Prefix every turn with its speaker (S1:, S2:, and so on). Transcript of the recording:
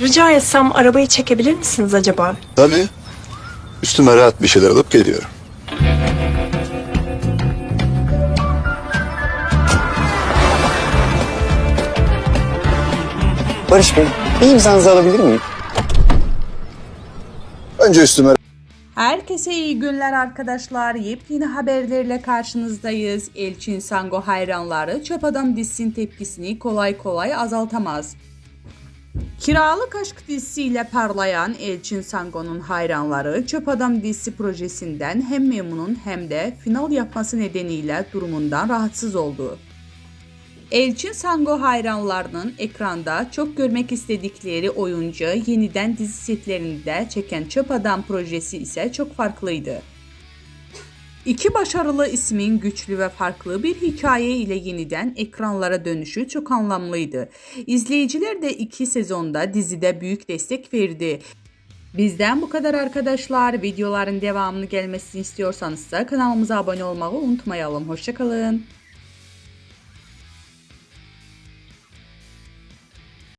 S1: Rica etsem arabayı çekebilir misiniz acaba?
S2: Tabii. Üstüme rahat bir şeyler alıp geliyorum.
S3: Barış Bey, bir imzanızı alabilir miyim?
S2: Önce üstüme
S4: Herkese iyi günler arkadaşlar. Yepyeni haberlerle karşınızdayız. Elçin Sango hayranları Çöp Adam dizisinin tepkisini kolay kolay azaltamaz. Kiralık Aşk dizisiyle parlayan Elçin Sango'nun hayranları Çöp Adam dizisi projesinden hem memnun hem de final yapması nedeniyle durumundan rahatsız oldu. Elçin Sango hayranlarının ekranda çok görmek istedikleri oyuncu yeniden dizi setlerinde çeken Çöp Adam projesi ise çok farklıydı. İki başarılı ismin güçlü ve farklı bir hikaye ile yeniden ekranlara dönüşü çok anlamlıydı. İzleyiciler de iki sezonda dizide büyük destek verdi. Bizden bu kadar arkadaşlar. Videoların devamını gelmesini istiyorsanız da kanalımıza abone olmayı unutmayalım. Hoşçakalın.